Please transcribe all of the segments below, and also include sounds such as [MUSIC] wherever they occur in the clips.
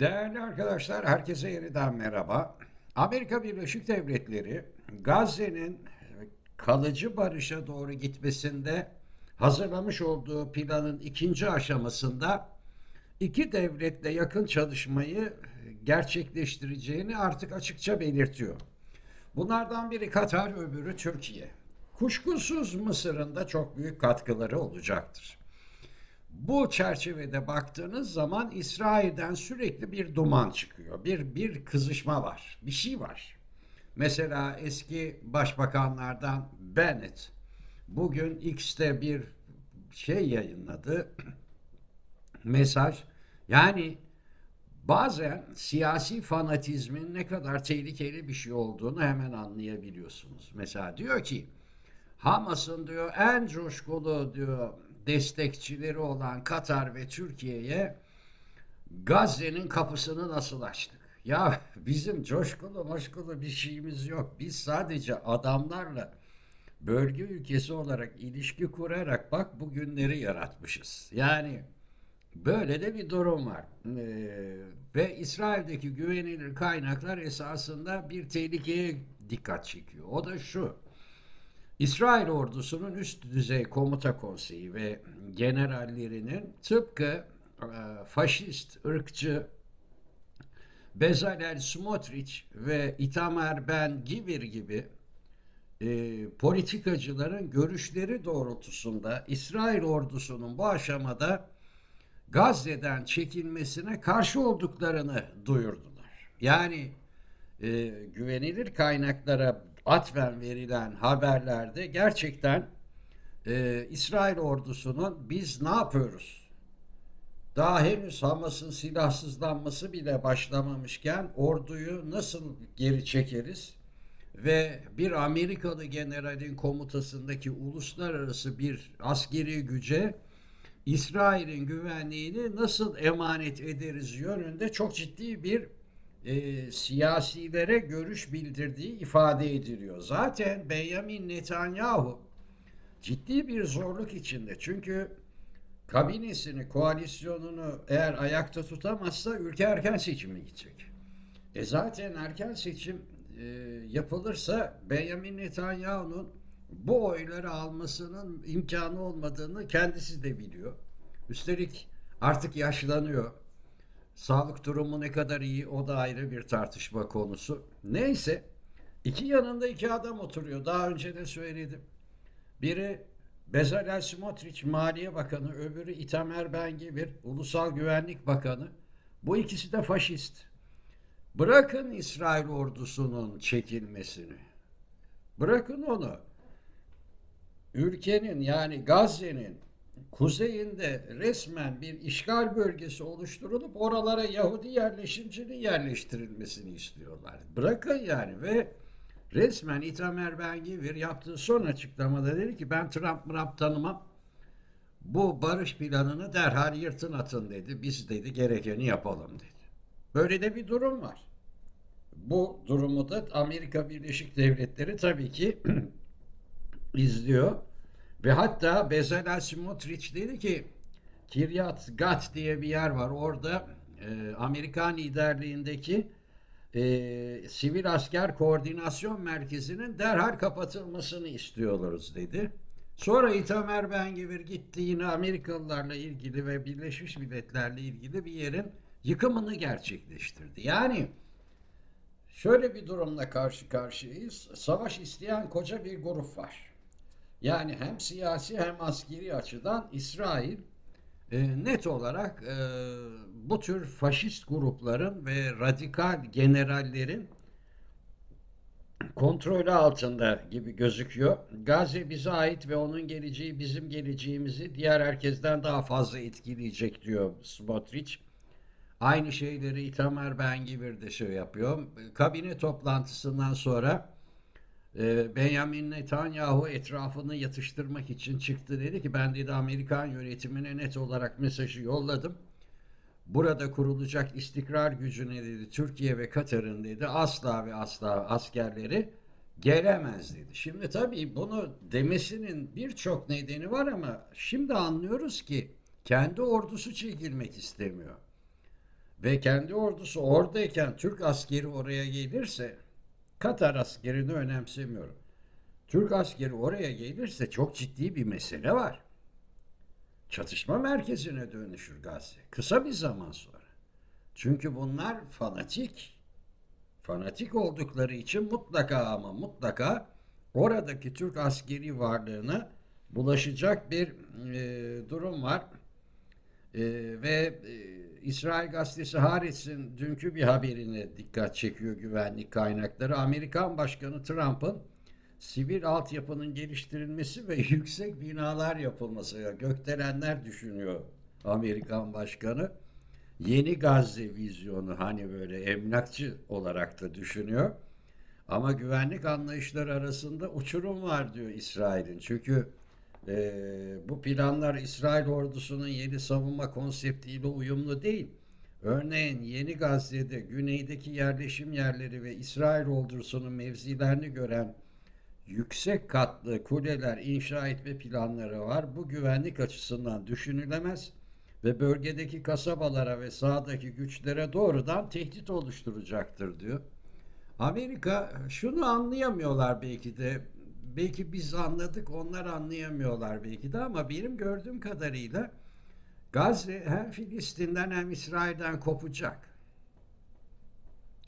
Değerli arkadaşlar, herkese yeniden merhaba. Amerika Birleşik Devletleri Gazze'nin kalıcı barışa doğru gitmesinde hazırlamış olduğu planın ikinci aşamasında iki devletle yakın çalışmayı gerçekleştireceğini artık açıkça belirtiyor. Bunlardan biri Katar, öbürü Türkiye. Kuşkusuz Mısır'ın da çok büyük katkıları olacaktır. Bu çerçevede baktığınız zaman İsrail'den sürekli bir duman çıkıyor. Bir bir kızışma var. Bir şey var. Mesela eski başbakanlardan Bennett bugün X'te bir şey yayınladı. [CLEARS THROAT] Mesaj. Yani bazen siyasi fanatizmin ne kadar tehlikeli bir şey olduğunu hemen anlayabiliyorsunuz. Mesela diyor ki Hamas'ın diyor en coşkulu diyor destekçileri olan Katar ve Türkiye'ye Gazze'nin kapısını nasıl açtık? Ya bizim coşkulu moşkulu bir şeyimiz yok. Biz sadece adamlarla bölge ülkesi olarak ilişki kurarak bak bu günleri yaratmışız. Yani böyle de bir durum var. Ee, ve İsrail'deki güvenilir kaynaklar esasında bir tehlikeye dikkat çekiyor. O da şu. İsrail ordusunun üst düzey komuta konseyi ve generallerinin tıpkı e, faşist, ırkçı Bezalel Smotrich ve Itamar Ben Gvir gibi e, politikacıların görüşleri doğrultusunda İsrail ordusunun bu aşamada Gazze'den çekilmesine karşı olduklarını duyurdular. Yani e, güvenilir kaynaklara atfen verilen haberlerde gerçekten e, İsrail ordusunun biz ne yapıyoruz? Daha henüz Hamas'ın silahsızlanması bile başlamamışken orduyu nasıl geri çekeriz? Ve bir Amerikalı generalin komutasındaki uluslararası bir askeri güce İsrail'in güvenliğini nasıl emanet ederiz yönünde çok ciddi bir e, siyasilere görüş bildirdiği ifade ediliyor. Zaten Benjamin Netanyahu ciddi bir zorluk içinde. Çünkü kabinesini, koalisyonunu eğer ayakta tutamazsa ülke erken seçime gidecek. E zaten erken seçim e, yapılırsa Benjamin Netanyahu'nun bu oyları almasının imkanı olmadığını kendisi de biliyor. Üstelik artık yaşlanıyor. Sağlık durumu ne kadar iyi o da ayrı bir tartışma konusu. Neyse iki yanında iki adam oturuyor. Daha önce de söyledim. Biri Bezalel Smotrich Maliye Bakanı, öbürü Itamar Ben Gvir Ulusal Güvenlik Bakanı. Bu ikisi de faşist. Bırakın İsrail ordusunun çekilmesini. Bırakın onu. Ülkenin yani Gazze'nin kuzeyinde resmen bir işgal bölgesi oluşturulup oralara Yahudi yerleşimciliği yerleştirilmesini istiyorlar. Bırakın yani ve resmen Itamar Ben Gvir yaptığı son açıklamada dedi ki ben Trump Trump tanımam. Bu barış planını derhal yırtın atın dedi. Biz dedi gerekeni yapalım dedi. Böyle de bir durum var. Bu durumu da Amerika Birleşik Devletleri tabii ki [CLEARS THROAT] izliyor. Ve hatta Bezalel Smotrich dedi ki Kiryat Gat diye bir yer var. Orada e, Amerikan liderliğindeki e, sivil asker koordinasyon merkezinin derhal kapatılmasını istiyoruz dedi. Sonra Itamar Ben Gvir gitti yine Amerikalılarla ilgili ve Birleşmiş Milletler'le ilgili bir yerin yıkımını gerçekleştirdi. Yani şöyle bir durumla karşı karşıyayız. Savaş isteyen koca bir grup var. Yani hem siyasi hem askeri açıdan İsrail e, net olarak e, bu tür faşist grupların ve radikal generallerin kontrolü altında gibi gözüküyor. Gazze bize ait ve onun geleceği bizim geleceğimizi diğer herkesten daha fazla etkileyecek diyor Smotrich. Aynı şeyleri Itamar Ben Gvir de şey yapıyor. Kabine toplantısından sonra Benjamin Netanyahu etrafını yatıştırmak için çıktı dedi ki ben dedi Amerikan yönetimine net olarak mesajı yolladım. Burada kurulacak istikrar gücüne dedi Türkiye ve Katar'ın dedi asla ve asla askerleri gelemez dedi. Şimdi tabii bunu demesinin birçok nedeni var ama şimdi anlıyoruz ki kendi ordusu çekilmek istemiyor. ve kendi ordusu oradayken Türk askeri oraya gelirse Katar askerini önemsemiyorum. Türk askeri oraya gelirse çok ciddi bir mesele var. Çatışma merkezine dönüşür Gazze kısa bir zaman sonra. Çünkü bunlar fanatik. Fanatik oldukları için mutlaka ama mutlaka oradaki Türk askeri varlığına bulaşacak bir e, durum var. E, ve e, İsrail gazetesi Haaretz'in dünkü bir haberine dikkat çekiyor güvenlik kaynakları. Amerikan Başkanı Trump'ın sivil altyapının geliştirilmesi ve [LAUGHS] yüksek binalar yapılması, gökdelenler düşünüyor Amerikan Başkanı. Yeni Gazze vizyonu hani böyle emlakçı olarak da düşünüyor. Ama güvenlik anlayışları arasında uçurum var diyor İsrail'in. Çünkü e, bu planlar İsrail ordusunun yeni savunma konseptiyle uyumlu değil. Örneğin Yeni Gazze'de güneydeki yerleşim yerleri ve İsrail ordusunun mevzilerini gören yüksek katlı kuleler inşa etme planları var. Bu güvenlik açısından düşünülemez ve bölgedeki kasabalara ve sahadaki güçlere doğrudan tehdit oluşturacaktır diyor. Amerika şunu anlayamıyorlar belki de. Belki biz anladık, onlar anlayamıyorlar belki de ama benim gördüğüm kadarıyla Gazze hem Filistin'den hem İsrail'den kopacak.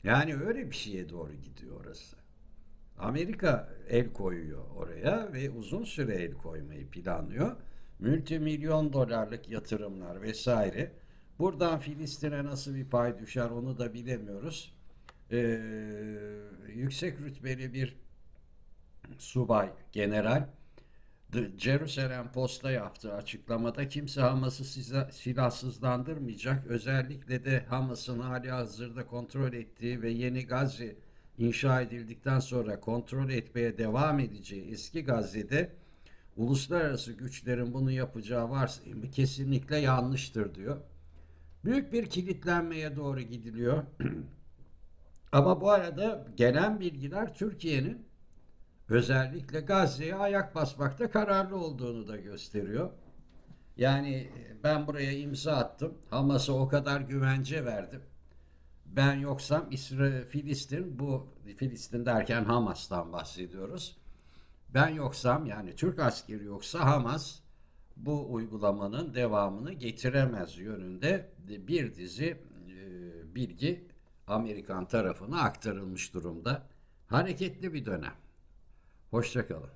Yani öyle bir şeye doğru gidiyor orası. Amerika el koyuyor oraya ve uzun süre el koymayı planlıyor. Multimilyon dolarlık yatırımlar vesaire. Buradan Filistin'e nasıl bir pay düşer onu da bilemiyoruz. Ee, yüksek rütbeli bir subay, general Jerusalem Post'a yaptığı açıklamada kimse Hamas'ı silahsızlandırmayacak. Özellikle de Hamas'ın hali hazırda kontrol ettiği ve yeni Gazze inşa edildikten sonra kontrol etmeye devam edeceği eski Gazze'de uluslararası güçlerin bunu yapacağı varsayımı kesinlikle yanlıştır diyor. Büyük bir kilitlenmeye doğru gidiliyor. [CLEARS THROAT] Ama bu arada gelen bilgiler Türkiye'nin özellikle Gazze'ye ayak basmakta kararlı olduğunu da gösteriyor. Yani ben buraya imza attım. Hamas'a o kadar güvence verdim. Ben yoksam İsrail, Filistin bu Filistin derken Hamas'tan bahsediyoruz. Ben yoksam yani Türk askeri yoksa Hamas bu uygulamanın devamını getiremez yönünde bir dizi e, bilgi Amerikan tarafına aktarılmış durumda. Hareketli bir dönem. Hoşçakalın.